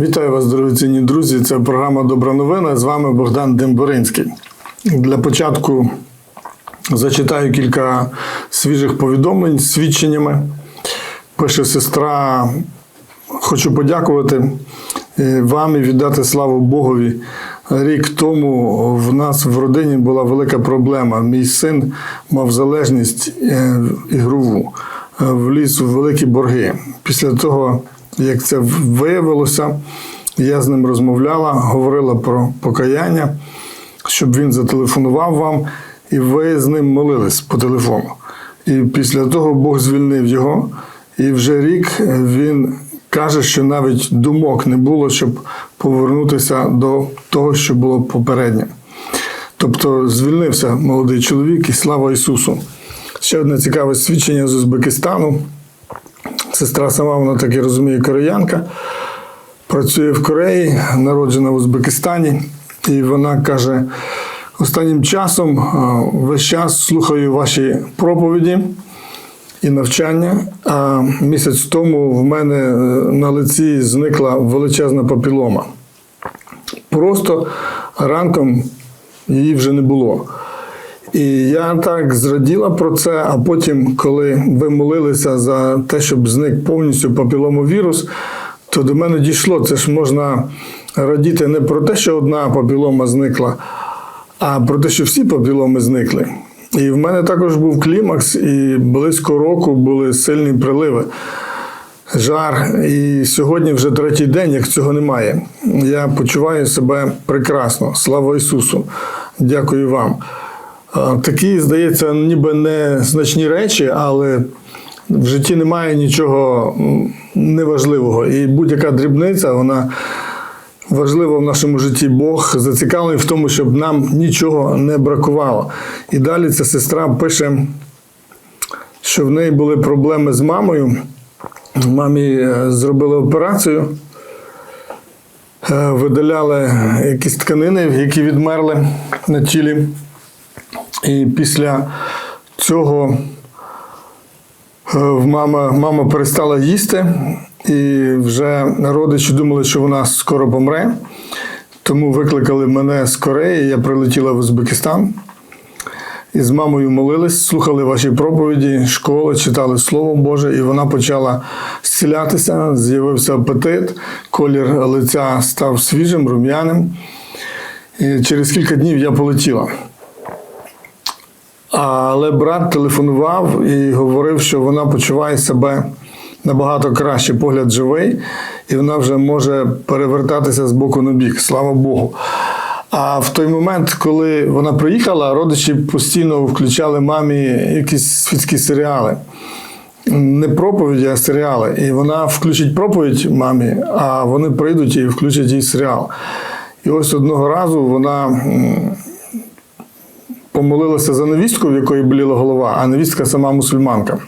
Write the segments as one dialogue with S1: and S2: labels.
S1: Вітаю вас, дорогоцінні друзі. Це програма Добра новина. З вами Богдан Демборинський. Для початку зачитаю кілька свіжих повідомлень з свідченнями. Пише сестра, хочу подякувати е, вам і віддати славу Богові. Рік тому в нас в родині була велика проблема. Мій син мав залежність е, ігрову, е, вліз у великі борги. Після того, як це виявилося, я з ним розмовляла, говорила про покаяння, щоб він зателефонував вам, і ви з ним молились по телефону. І після того Бог звільнив його, і вже рік він каже, що навіть думок не було, щоб повернутися до того, що було попереднє. Тобто звільнився молодий чоловік і слава Ісусу. Ще одне цікаве свідчення з Узбекистану. Сестра сама, вона так і розуміє, кореянка, працює в Кореї, народжена в Узбекистані, і вона каже: останнім часом весь час слухаю ваші проповіді і навчання. А місяць тому в мене е, на лиці зникла величезна папілома. Просто ранком її вже не було. І я так зраділа про це, а потім, коли ви молилися за те, щоб зник повністю папіломовірус, то до мене дійшло, це ж можна радіти не про те, що одна папілома зникла, а про те, що всі папіломи зникли. І в мене також був клімакс, і близько року були сильні приливи. Жар, і сьогодні вже третій день, як цього немає. Я почуваю себе прекрасно. Слава Ісусу! Дякую вам. А, Такі, здається, ніби не значні речі, але в житті немає нічого неважливого. І будь-яка дрібниця, вона важлива в нашому житті. Бог зацікавлений в тому, щоб нам нічого не бракувало. І далі ця сестра пише, що в неї були проблеми з мамою. Мамі е, зробили операцію, е, видаляли якісь тканини, які відмерли на тілі. І після цього е, мама, мама перестала їсти, і вже родичі думали, що вона скоро помре. Тому викликали мене з Кореї, я прилетіла в Узбекистан. І з мамою молились, слухали ваші проповіді, школи, читали Слово Боже, і вона почала зцілятися, з'явився апетит, колір лиця став свіжим, рум'яним. І через кілька днів я полетіла. Але брат телефонував і говорив, що вона почуває себе набагато краще, погляд живий, і вона вже може перевертатися з боку на бік. Слава Богу. А в той момент, коли вона приїхала, родичі постійно включали мамі якісь світські серіали. Не проповіді, а серіали. І вона включить проповідь мамі, а вони прийдуть і включать їй серіал. І ось одного разу вона помолилася за невістку, в якої боліла голова, а невістка сама мусульманка.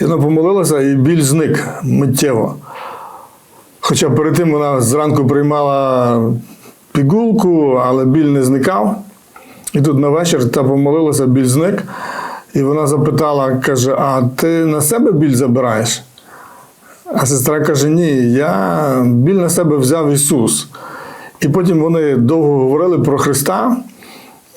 S1: І вона помолилася, і біль зник миттєво. Хоча перед тим вона зранку приймала пігулку, але біль не зникав. І тут на вечір та помолилася, біль зник. І вона запитала, каже: А ти на себе біль забираєш? А сестра каже: Ні, я біль на себе взяв Ісус. І потім вони довго говорили про Христа.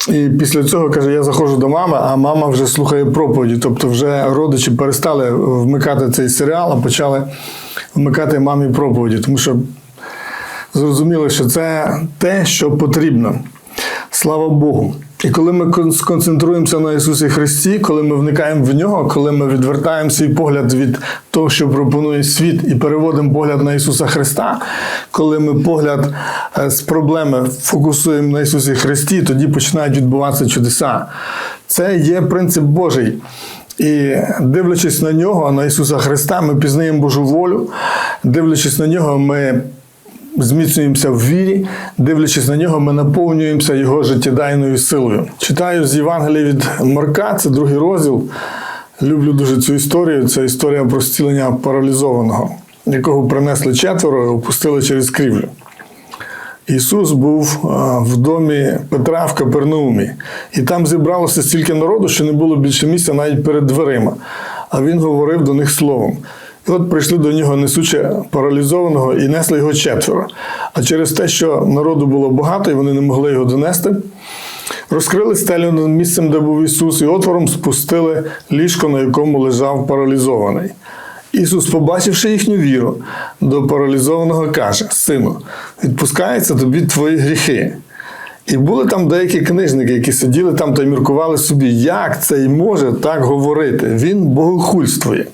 S1: І після цього каже, я заходжу до мами, а мама вже слухає проповіді. Тобто вже родичі перестали вмикати цей серіал, а почали вмикати мамі проповіді, тому що зрозуміли, що це те, що потрібно. Слава Богу. І коли ми сконцентруємося на Ісусі Христі, коли ми вникаємо в нього, коли ми відвертаємо свій погляд від того, що пропонує світ, і переводимо погляд на Ісуса Христа, коли ми погляд е, з проблеми фокусуємо на Ісусі Христі, тоді починають відбуватися чудеса. Це є принцип Божий. І дивлячись на нього, на Ісуса Христа, ми пізнаємо Божу волю. Дивлячись на нього, ми зміцнюємося в вірі, дивлячись на нього, ми наповнюємося його життєдайною силою. Читаю з Євангелія від Марка, це другий розділ. Люблю дуже цю історію. Це історія про зцілення паралізованого, якого принесли четверо і опустили через крівлю. Ісус був в домі Петра в Капернаумі, і там зібралося стільки народу, що не було більше місця навіть перед дверима. А він говорив до них словом. От прийшли до нього несучи паралізованого і несли його четверо. А через те, що народу було багато і вони не могли його донести, розкрили стелю над місцем, де був Ісус, і отвором спустили ліжко, на якому лежав паралізований. Ісус, побачивши їхню віру, до паралізованого каже: Сину, відпускаються тобі твої гріхи. І були там деякі книжники, які сиділи там та й міркували собі, як цей може так говорити. Він богохульствує.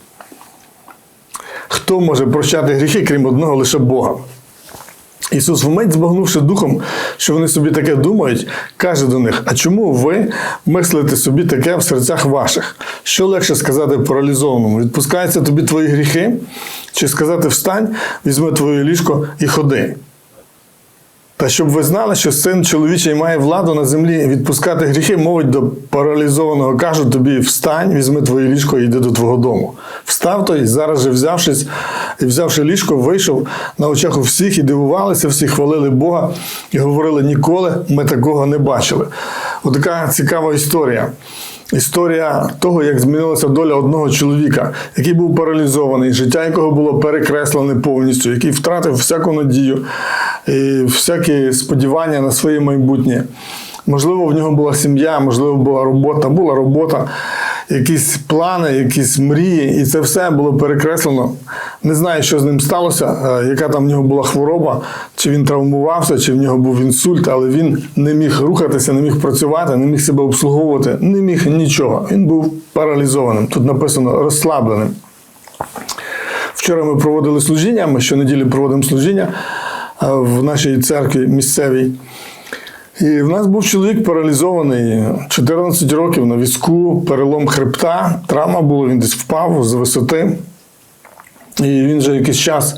S1: Хто може прощати гріхи, крім одного лише Бога? Ісус, вмить збагнувши духом, що вони собі таке думають, каже до них: А чому ви мислите собі таке в серцях ваших? Що легше сказати паралізованому? Відпускаються тобі твої гріхи? Чи сказати встань, візьми твоє ліжко і ходи? Та щоб ви знали, що син чоловічий має владу на землі відпускати гріхи, мовить до паралізованого, кажуть тобі: встань, візьми твоє ліжко і йди до твого дому. Встав той, зараз же взявшись і взявши ліжко, вийшов на очах у всіх і дивувалися, всі хвалили Бога і говорили: ніколи ми такого не бачили. Отака цікава історія. Історія того, як змінилася доля одного чоловіка, який був паралізований, життя якого було перекреслене повністю, який втратив всяку надію і всякі сподівання на своє майбутнє. Можливо, в нього була сім'я, можливо, була робота, була робота, якісь плани, якісь мрії, і це все було перекреслено. Не знаю, що з ним сталося, е, яка там в нього була хвороба, чи він травмувався, чи в нього був інсульт, але він не міг рухатися, не міг працювати, не міг себе обслуговувати, не міг нічого. Він був паралізованим. Тут написано розслабленим. Вчора ми проводили служіння, ми щонеділі проводимо служіння е, в нашій церкві місцевій. І в нас був чоловік паралізований 14 років на візку, перелом хребта, травма була, він десь впав з висоти. І він вже якийсь час,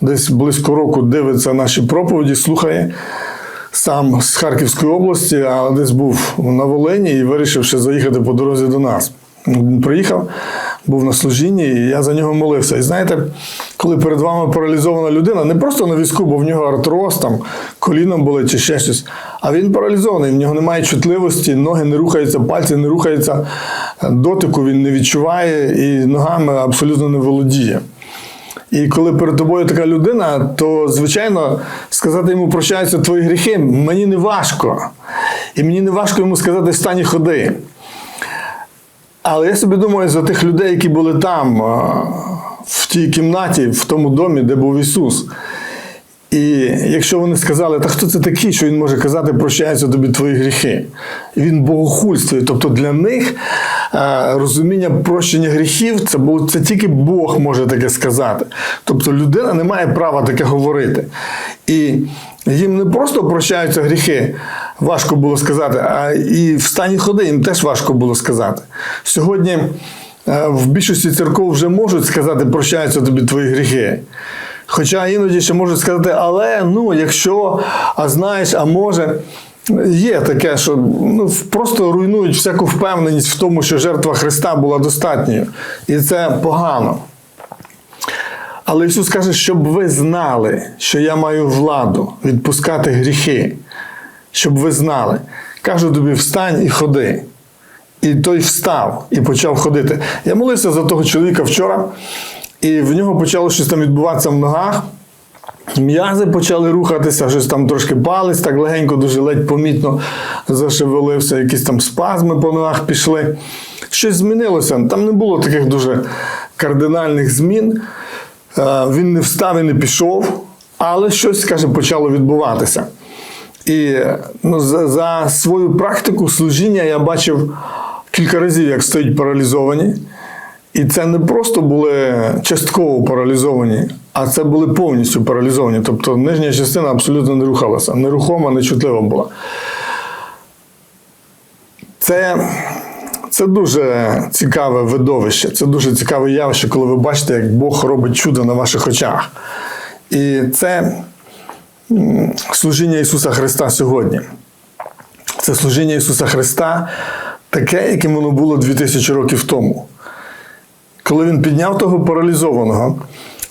S1: десь близько року, дивиться наші проповіді, слухає сам з Харківської області, а десь був на Волині і вирішив ще заїхати по дорозі до нас. Він приїхав, був на служінні, і я за нього молився. І знаєте, коли перед вами паралізована людина, не просто на візку, бо в нього артроз, там, коліном болить чи ще щось, а він паралізований, в нього немає чутливості, ноги не рухаються, пальці не рухаються, дотику він не відчуває і ногами абсолютно не володіє. І коли перед тобою така людина, то, звичайно, сказати йому прощаються твої гріхи, мені не важко. І мені не важко йому сказати встань і ходи. Але я собі думаю за тих людей, які були там, в тій кімнаті, в тому домі, де був Ісус. І якщо вони сказали, та хто це такий, що він може казати, прощаються тобі твої гріхи? І він богохульствує. Тобто для них розуміння прощення гріхів це це тільки Бог може таке сказати. Тобто людина не має права таке говорити. І їм не просто прощаються гріхи, важко було сказати, а і в стані ходи їм теж важко було сказати. Сьогодні е, в більшості церков вже можуть сказати, прощаються тобі твої гріхи. Хоча іноді ще можуть сказати, але ну, якщо, а знаєш, а може. Є таке, що ну, просто руйнують всяку впевненість в тому, що жертва Христа була достатньою. І це погано. Але Ісус каже, щоб ви знали, що я маю владу відпускати гріхи, щоб ви знали. Кажу тобі, встань і ходи. І той встав і почав ходити. Я молився за того чоловіка вчора, і в нього почало щось там відбуватися в ногах. М'язи почали рухатися, щось там трошки палець, так легенько, дуже ледь помітно зашевелився, якісь там спазми по ногах пішли. Щось змінилося. Там не було таких дуже кардинальних змін. Е, Він не встав і не пішов, але щось, каже, почало відбуватися. І ну, за, за свою практику служіння я бачив кілька разів, як стоять паралізовані. І це не просто були частково паралізовані, а це були повністю паралізовані. Тобто нижня частина абсолютно не рухалася, нерухома, нечутлива була. Це, це дуже цікаве видовище, це дуже цікаве явище, коли ви бачите, як Бог робить чудо на ваших очах. І це служіння Ісуса Христа сьогодні. Це служіння Ісуса Христа таке, яким воно було 2000 років тому. Коли він підняв того паралізованого,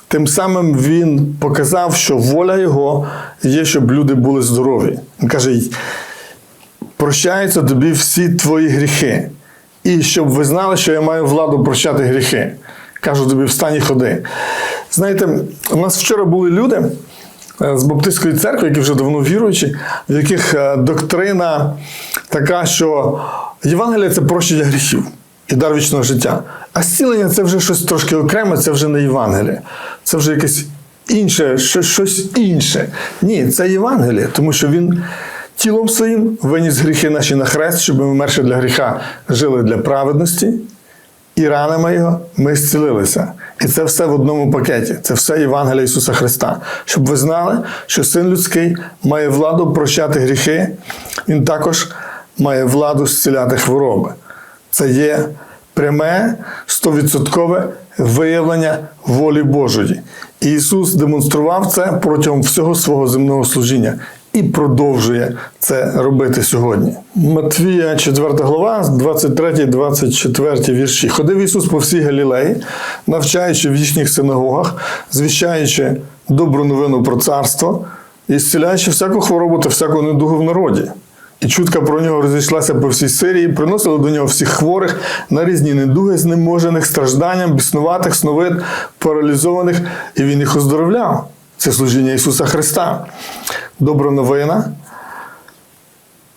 S1: тим самим він показав, що воля його є, щоб люди були здорові. Він каже: прощаються тобі всі твої гріхи. І щоб ви знали, що я маю владу прощати гріхи. кажу тобі, встань і ходи. Знаєте, у нас вчора були люди з Баптистської церкви, які вже давно віруючі, в яких е, доктрина така, що Євангелія це прощення гріхів і дар вічного життя. А зцілення це вже щось трошки окреме, це вже не Євангеліє. Це вже якесь інше, щось, інше. Ні, це Євангеліє, тому що він тілом своїм виніс гріхи наші на хрест, щоб ми вмерши для гріха жили для праведності, і ранами його ми зцілилися. І це все в одному пакеті. Це все Євангелія Ісуса Христа. Щоб ви знали, що Син людський має владу прощати гріхи, Він також має владу зціляти хвороби. Це є пряме, стовідсоткове виявлення волі Божої. І Ісус демонстрував це протягом всього свого земного служіння і продовжує це робити сьогодні. Матвія, 4 глава, 23-24 вірші. Ходив Ісус по всій Галілеї, навчаючи в їхніх синагогах, звіщаючи добру новину про царство і зціляючи всяку хворобу та всяку недугу в народі. І чутка про нього розійшлася по всій Сирії, приносили до нього всіх хворих на різні недуги, знеможених, стражданням, біснуватих, сновид, паралізованих, і він їх оздоровляв. Це служіння Ісуса Христа. Добра новина,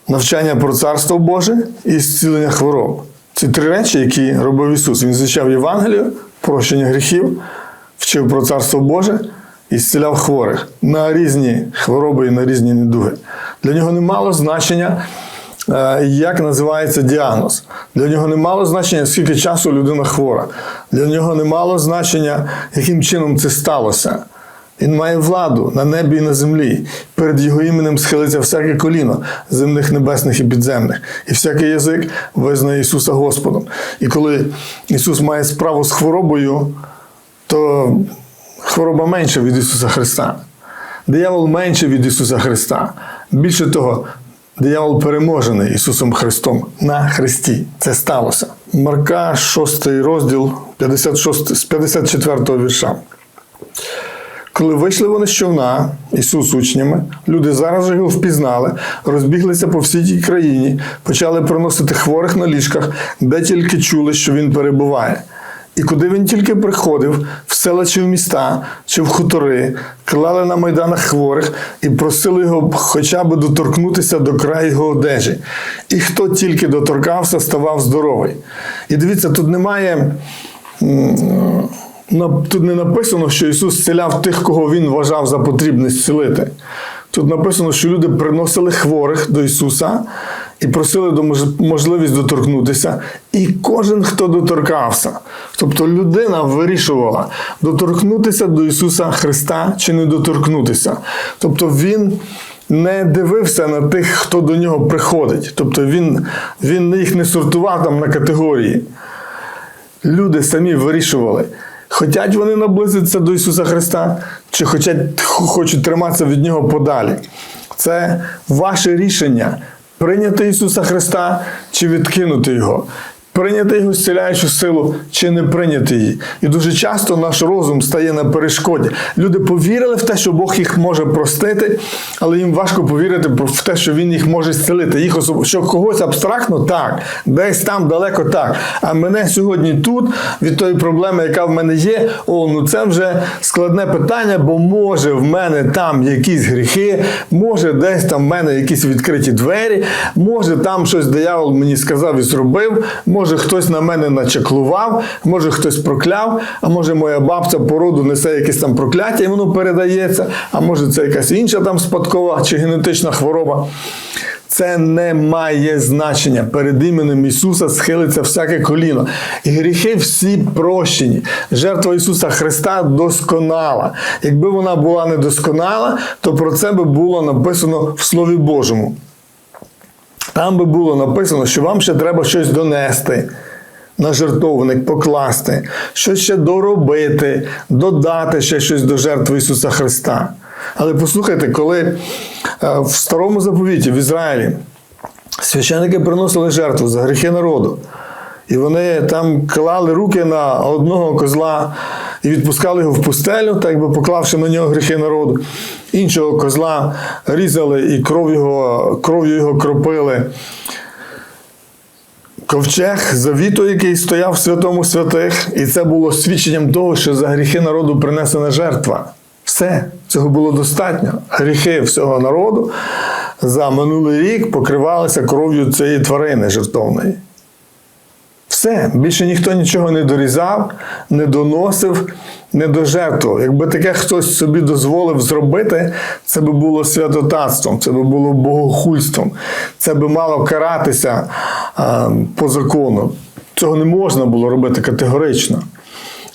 S1: навчання про Царство Боже і зцілення хвороб. Ці три речі, які робив Ісус. Він звичав Євангелію, прощення гріхів, вчив про Царство Боже і зціляв хворих на різні хвороби і на різні недуги. Для нього не мало значення, е, як називається діагноз. Для нього не мало значення, скільки часу людина хвора. Для нього не мало значення, яким чином це сталося. Він має владу на небі і на землі. Перед його іменем схилиться всяке коліно земних, небесних і підземних, і всякий язик визнає Ісуса Господом. І коли Ісус має справу з хворобою, то хвороба менша від Ісуса Христа. Диявол менше від Ісуса Христа. Більше того, диявол переможений Ісусом Христом на Христі. Це сталося. Марка, 6 розділ 56, з 54 вірша. Коли вийшли вони з човна, Ісус учнями, люди зараз його впізнали, розбіглися по всій тій країні, почали приносити хворих на ліжках, де тільки чули, що він перебуває. І куди він тільки приходив, в села чи в міста, чи в хутори, клали на майданах хворих і просили його хоча б доторкнутися до краю його одежі. І хто тільки доторкався, ставав здоровий. І дивіться, тут немає. Тут не написано, що Ісус зціляв тих, кого Він вважав за потрібне зцілити. Тут написано, що люди приносили хворих до Ісуса і просили можливість доторкнутися. І кожен, хто доторкався, тобто людина вирішувала доторкнутися до Ісуса Христа чи не доторкнутися. Тобто Він не дивився на тих, хто до нього приходить. Тобто він, він їх не сортував там на категорії люди самі вирішували, хочуть вони наблизитися до Ісуса Христа, чи хочуть, хочуть триматися від Нього подалі. Це ваше рішення прийняти Ісуса Христа чи відкинути Його. Прийняти його зціляючу силу чи не прийняти її. І дуже часто наш розум стає на перешкоді. Люди повірили в те, що Бог їх може простити, але їм важко повірити в те, що Він їх може зцілити. Їх особ... Що когось абстрактно так, десь там далеко так. А мене сьогодні тут від тої проблеми, яка в мене є, о, ну це вже складне питання, бо може в мене там якісь гріхи, може десь там в мене якісь відкриті двері, може там щось диявол мені сказав і зробив, може хтось на мене начеклував, може хтось прокляв, а може моя бабця по роду несе якесь там прокляття і воно передається, а може це якась інша там спадкова чи генетична хвороба. Це не має значення. Перед іменем Ісуса схилиться всяке коліно. І гріхи всі прощені. Жертва Ісуса Христа досконала. Якби вона була недосконала, то про це би було написано в Слові Божому. Там би було написано, що вам ще треба щось донести. На жертовник покласти, щось ще доробити, додати ще щось до жертви Ісуса Христа. Але послухайте, коли е, в старому заповіті в Ізраїлі священники приносили жертву за гріхи народу, і вони там клали руки на одного козла і відпускали його в пустелю, так би поклавши на нього гріхи народу. Іншого козла різали і кров його, кров'ю його кропили. ковчег завіту, який стояв в святому святих, і це було свідченням того, що за гріхи народу принесена жертва. Все, цього було достатньо. Гріхи всього народу за минулий рік покривалися кров'ю цієї тварини жертовної. Все, більше ніхто нічого не дорізав, не доносив, не дожертвував. Якби таке хтось собі дозволив зробити, це би було святотатством, це би було богохульством, це би мало каратися а, по закону. Цього не можна було робити категорично.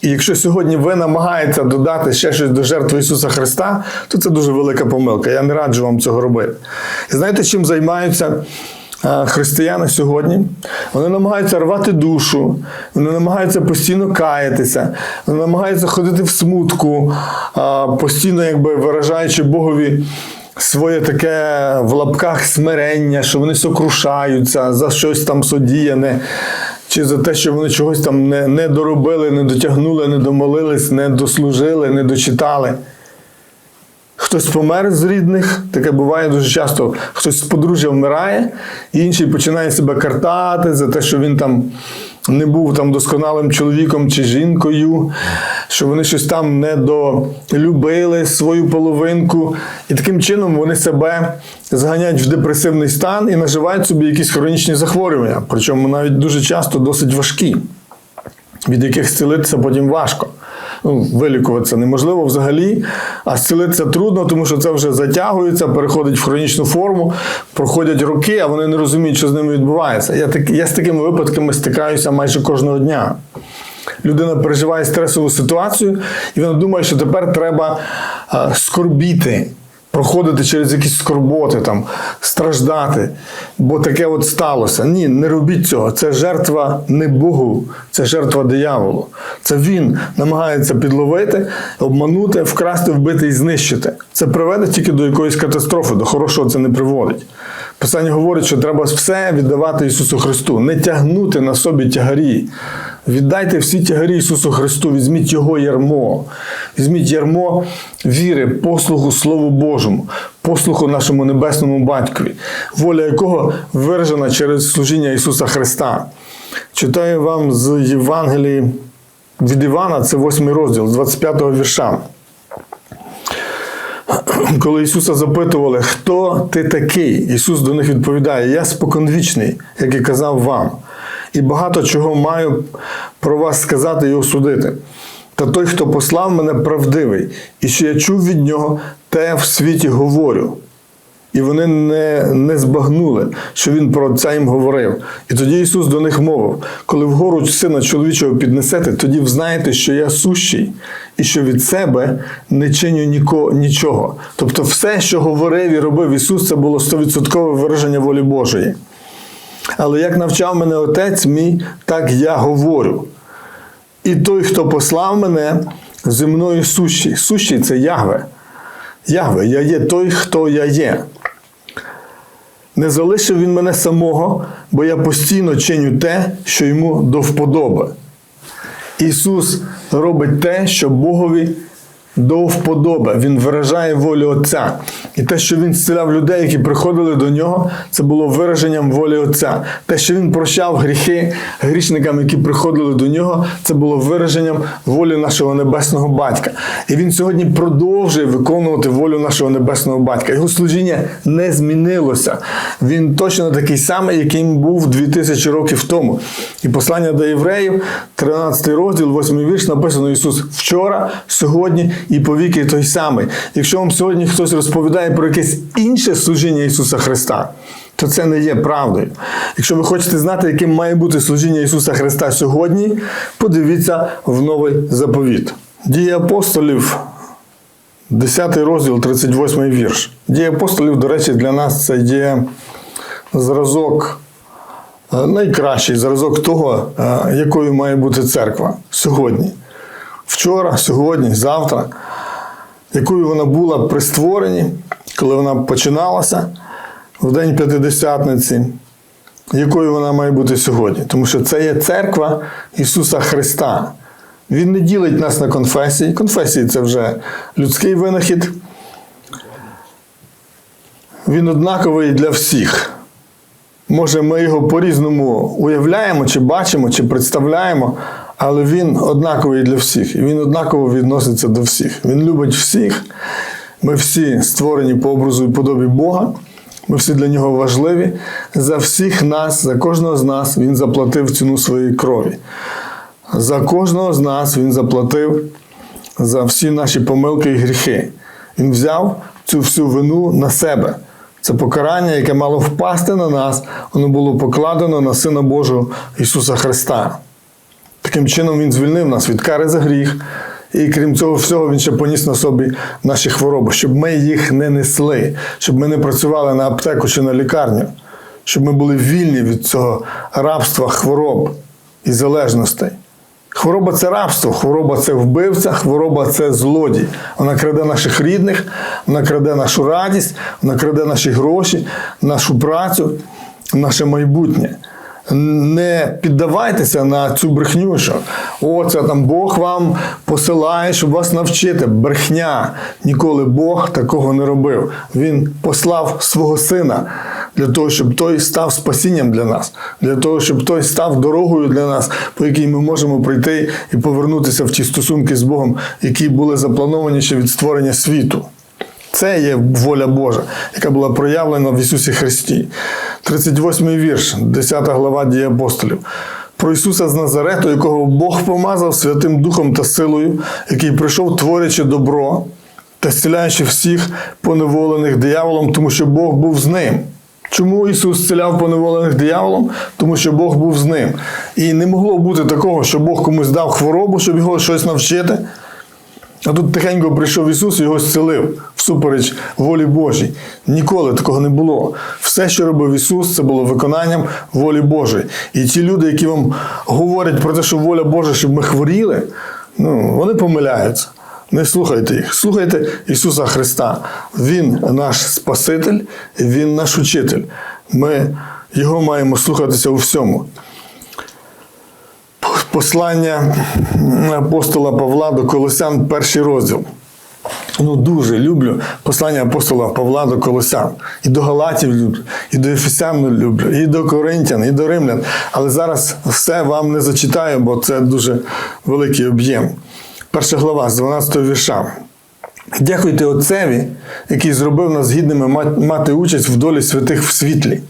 S1: І якщо сьогодні ви намагаєтеся додати ще щось до жертви Ісуса Христа, то це дуже велика помилка. Я не раджу вам цього робити. І знаєте, чим займаються християни сьогодні? Вони намагаються рвати душу, вони намагаються постійно каятися, вони намагаються ходити в смутку, постійно якби виражаючи Богові. Своє таке в лапках смирення, що вони сокрушаються за щось там содіяне, чи за те, що вони чогось там не, не доробили, не дотягнули, не домолились, не дослужили, не дочитали. Хтось помер з рідних, таке буває дуже часто. Хтось з подружжя вмирає, і інший починає себе картати за те, що він там не був там досконалим чоловіком чи жінкою, що вони щось там не долюбили свою половинку. І таким чином вони себе зганяють в депресивний стан і наживають собі якісь хронічні захворювання, причому навіть дуже часто досить важкі, від яких зцілитися потім важко ну, вилікуватися неможливо взагалі, а зцілитися трудно, тому що це вже затягується, переходить в хронічну форму, проходять роки, а вони не розуміють, що з ними відбувається. Я, так, я з такими випадками стикаюся майже кожного дня. Людина переживає стресову ситуацію, і вона думає, що тепер треба а, скорбіти. Проходити через якісь скорботи, там, страждати, бо таке от сталося. Ні, не робіть цього. Це жертва не Богу, це жертва дияволу. Це він намагається підловити, обманути, вкрасти, вбити і знищити. Це приведе тільки до якоїсь катастрофи, до хорошого це не приводить. Писання говорить, що треба все віддавати Ісусу Христу, не тягнути на собі тягарі. Віддайте всі тягарі Ісусу Христу, візьміть Його ярмо, візьміть ярмо віри, послугу Слову Божому, послуху нашому небесному батькові, воля якого виражена через служіння Ісуса Христа. Читаю вам з Євангелії від Івана, це 8 розділ, з 25 вірша. Коли Ісуса запитували, хто ти такий, Ісус до них відповідає: Я споконвічний, як і казав вам, і багато чого маю про вас сказати і осудити. Та той, хто послав мене, правдивий, і що я чув від нього, те в світі говорю. І вони не, не збагнули, що він про це їм говорив. І тоді Ісус до них мовив: коли вгору сина чоловічого піднесете, тоді взнаєте, що я сущий, і що від себе не чиню ніко, нічого. Тобто, все, що говорив і робив Ісус, це було стовідсоткове вираження волі Божої. Але як навчав мене Отець мій, так я говорю. І той, хто послав мене, зі мною сущий. Сущий це Ягве. Ягве, я є той, хто я є. Не залишив він мене самого, бо я постійно чиню те, що йому до вподоби. Ісус робить те, що Богові до вподоби. Він виражає волю Отця. І те, що він зціляв людей, які приходили до нього, це було вираженням волі Отця. Те, що він прощав гріхи грішникам, які приходили до нього, це було вираженням волі нашого небесного батька. І він сьогодні продовжує виконувати волю нашого небесного батька. Його служіння не змінилося. Він точно такий самий, яким був 2000 років тому. І послання до євреїв, 13 розділ, 8 вірш, написано Ісус вчора, сьогодні і повіки той самий. Якщо вам сьогодні хтось розповідає про якесь інше служіння Ісуса Христа, то це не є правдою. Якщо ви хочете знати, яким має бути служіння Ісуса Христа сьогодні, подивіться в новий заповіт. Дії апостолів, 10 розділ, 38 вірш. Дії апостолів, до речі, для нас це є зразок. е, Найкращий зразок того, е, якою має бути церква сьогодні вчора, сьогодні, завтра, якою вона була при створенні, коли вона починалася в День П'ятидесятниці, якою вона має бути сьогодні. Тому що це є церква Ісуса Христа. Він не ділить нас на конфесії. Конфесії це вже людський винахід. Він однаковий для всіх. Може, ми його по-різному уявляємо, чи бачимо, чи представляємо, але він однаковий для всіх. І він однаково відноситься до всіх. Він любить всіх. Ми всі створені по образу і подобі Бога. Ми всі для нього важливі. За всіх нас, за кожного з нас він заплатив ціну своєї крові. За кожного з нас він заплатив за всі наші помилки і гріхи. Він взяв цю всю вину на себе. Це покарання, яке мало впасти на нас, воно було покладено на Сина Божого Ісуса Христа. Таким чином Він звільнив нас від кари за гріх. І крім цього всього, він ще поніс на собі наші хвороби, щоб ми їх не несли, щоб ми не працювали на аптеку чи на лікарню, щоб ми були вільні від цього рабства, хвороб і залежностей. Хвороба це рабство, хвороба це вбивця, хвороба це злодій. Вона краде наших рідних, вона краде нашу радість, вона краде наші гроші, нашу працю, наше майбутнє. Не піддавайтеся на цю брехню, що о, це там Бог вам посилає, щоб вас навчити. Брехня. Ніколи Бог такого не робив. Він послав свого сина для того, щоб той став спасінням для нас, для того, щоб той став дорогою для нас, по якій ми можемо прийти і повернутися в ті стосунки з Богом, які були заплановані ще від створення світу. Це є воля Божа, яка була проявлена в Ісусі Христі. 38-й вірш, 10 глава дії апостолів. Про Ісуса з Назарету, якого Бог помазав Святим Духом та силою, який прийшов, творячи добро та зціляючи всіх поневолених дияволом, тому що Бог був з ним. Чому Ісус зціляв поневолених дияволом? Тому що Бог був з ним. І не могло бути такого, що Бог комусь дав хворобу, щоб його щось навчити. А тут тихенько прийшов Ісус і його зцілив всупереч волі Божій. Ніколи такого не було. Все, що робив Ісус, це було виконанням волі Божої. І ті люди, які вам говорять про те, що воля Божа, щоб ми хворіли, ну, вони помиляються. Не слухайте їх, слухайте Ісуса Христа. Він наш Спаситель, Він наш учитель. Ми Його маємо слухатися у всьому послання апостола Павла до Колосян, перший розділ. Ну, дуже люблю послання апостола Павла до Колосян. І до Галатів люблю, і до Ефесян люблю, і до Коринтян, і до Римлян. Але зараз все вам не зачитаю, бо це дуже великий об'єм. Перша глава з 12 вірша. Дякуйте Отцеві, який зробив нас гідними мати участь в долі святих в світлі.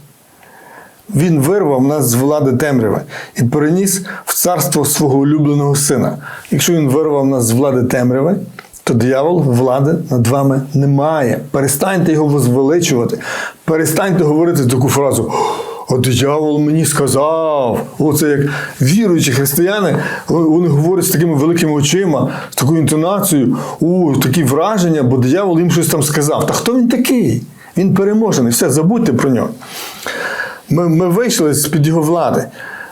S1: Він вирвав нас з влади темряви і переніс в царство свого улюбленого сина. Якщо він вирвав нас з влади темряви, то диявол влади над вами не має. Перестаньте його возвеличувати, перестаньте говорити таку фразу. О, диявол мені сказав. Оце як віруючі християни, вони говорять з такими великими очима, з такою інтонацією, у такі враження, бо диявол їм щось там сказав. Та хто він такий? Він переможений. Все, забудьте про нього. Ми, ми вийшли з-під його влади.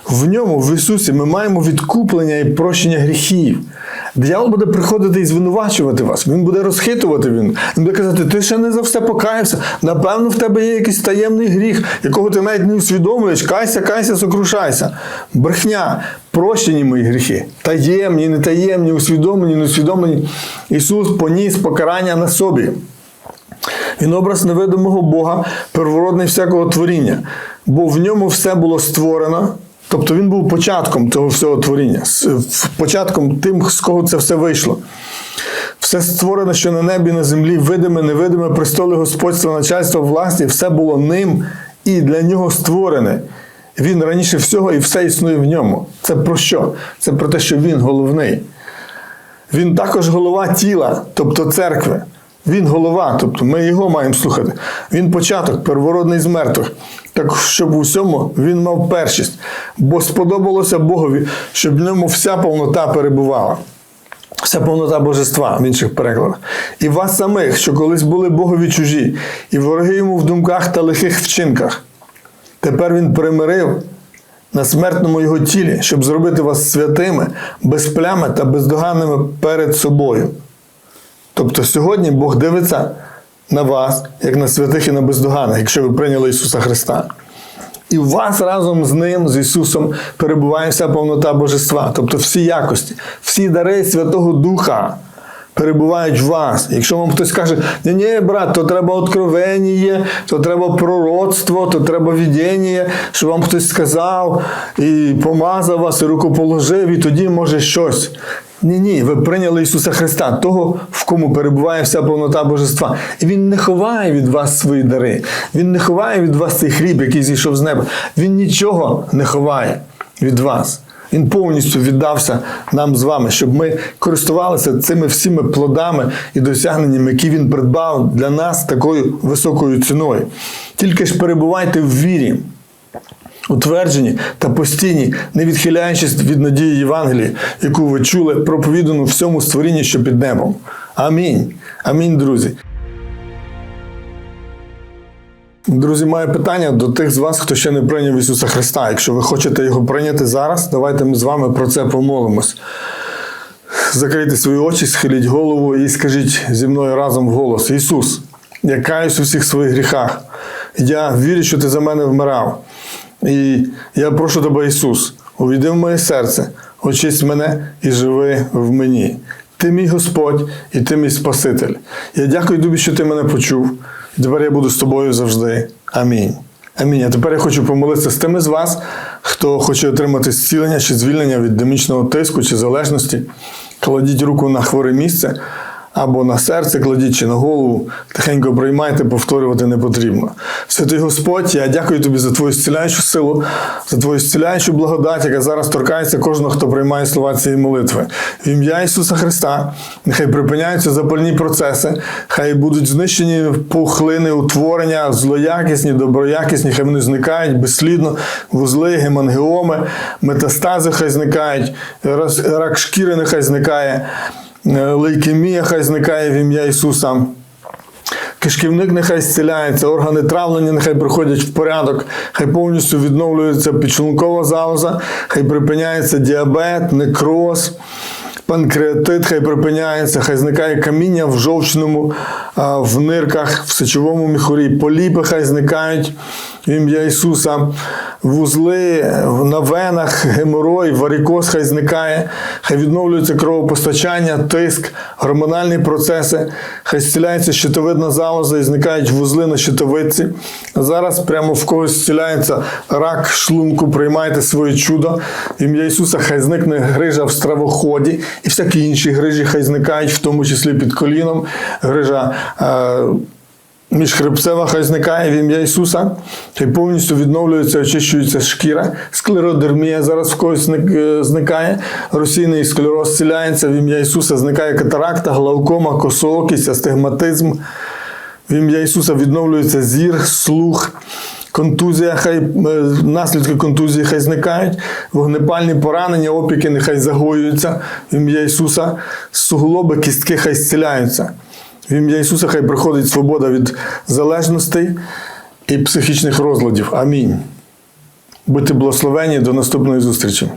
S1: В ньому, в Ісусі, ми маємо відкуплення і прощення гріхів. Диявол буде приходити і звинувачувати вас. Він буде розхитувати він. Він буде казати, ти ще не за все покаявся. Напевно, в тебе є якийсь таємний гріх, якого ти навіть не усвідомлюєш. Кайся, кайся, сокрушайся. Брехня, прощені мої гріхи. Таємні, нетаємні, усвідомлені, неусвідомлені. Ісус поніс покарання на собі. Він образ невидимого Бога, первородний всякого творіння, бо в ньому все було створено. Тобто він був початком цього всього творіння, початком тим, з кого це все вийшло. Все створено, що на небі, на землі, видиме, невидиме, престоли господства, начальства, власті, все було ним і для нього створене. Він раніше всього і все існує в ньому. Це про що? Це про те, що він головний. Він також голова тіла, тобто церкви. Він голова, тобто ми його маємо слухати. Він початок, первородний з мертвих. Так щоб у всьому він мав першість, бо сподобалося Богові, щоб в ньому вся повнота перебувала. Вся повнота божества в інших перекладах. І вас самих, що колись були Богові чужі, і вороги йому в думках та лихих вчинках. Тепер він примирив на смертному його тілі, щоб зробити вас святими, без плями та бездоганними перед собою. Тобто сьогодні Бог дивиться на вас, як на святих і на бездоганних, якщо ви прийняли Ісуса Христа. І у вас разом з Ним, з Ісусом, перебуває вся повнота Божества, тобто всі якості, всі дари Святого Духа перебувають в вас. Якщо вам хтось каже, ні, ні, брат, то треба откровення, то треба пророцтво, то треба відіння, що вам хтось сказав і помазав вас, і рукоположив, і тоді може щось. Ні, ні, ви прийняли Ісуса Христа, того, в кому перебуває вся повнота Божества. І Він не ховає від вас свої дари. Він не ховає від вас цей хліб, який зійшов з неба. Він нічого не ховає від вас. Він повністю віддався нам з вами, щоб ми користувалися цими всіми плодами і досягненнями, які він придбав для нас такою високою ціною. Тільки ж перебувайте в вірі, утверджені та постійні, не відхиляючись від надії Євангелії, яку ви чули, проповідану всьому створінні, що під небом. Амінь. Амінь, друзі. Друзі, маю питання до тих з вас, хто ще не прийняв Ісуса Христа. Якщо ви хочете його прийняти зараз, давайте ми з вами про це помолимось. Закрийте свої очі, схиліть голову і скажіть зі мною разом в голос: Ісус, я каюсь у всіх своїх гріхах. Я вірю, що ти за мене вмирав. І я прошу тебе, Ісус, увійди в моє серце, очисть мене і живи в мені. Ти мій Господь і ти мій Спаситель. Я дякую тобі, що ти мене почув. І тепер я буду з тобою завжди. Амінь. Амінь. А тепер я хочу помолитися з тими з вас, хто хоче отримати зцілення чи звільнення від демічного тиску чи залежності. Кладіть руку на хворе місце або на серце кладіть чи на голову. Тихенько приймайте, повторювати не потрібно. Святий Господь, я дякую тобі за твою зціляючу силу, за твою зціляючу благодать, яка зараз торкається кожного, хто приймає слова цієї молитви. В ім'я Ісуса Христа, нехай припиняються запальні процеси, хай будуть знищені пухлини, утворення, злоякісні, доброякісні, хай вони зникають безслідно, вузли, гемангіоми, метастази хай зникають, рак шкіри нехай зникає, лейкемія хай зникає в ім'я Ісуса. Кишківник нехай зціляється, органи травлення нехай приходять в порядок, хай повністю відновлюється підшлункова залоза, хай припиняється діабет, некроз, панкреатит, хай припиняється, хай зникає каміння в жовчному, в нирках, в сечовому міхурі, поліпи хай зникають в ім'я Ісуса, вузли на венах, геморой, варикоз хай зникає, хай відновлюється кровопостачання, тиск, гормональні процеси, хай зціляється щитовидна залоза і зникають вузли на щитовидці. Зараз прямо в когось зціляється рак шлунку, приймайте своє чудо. В ім'я Ісуса хай зникне грижа в стравоході і всякі інші грижі хай зникають, в тому числі під коліном, грижа. Е- Міжхребцева хай зникає в ім'я Ісуса, хай повністю відновлюється, очищується шкіра. Склеродермія зараз в когось е, зникає. Російний склероз зціляється в ім'я Ісуса, зникає катаракта, глаукома, косоокість, астигматизм. В ім'я Ісуса відновлюється зір, слух. Контузія, хай е, наслідки контузії хай зникають, вогнепальні поранення, опіки нехай загоюються в ім'я Ісуса, суглоби, кістки хай зціляються. В ім'я Ісуса хай приходить свобода від залежностей і психічних розладів. Амінь. Будьте благословені до наступної зустрічі.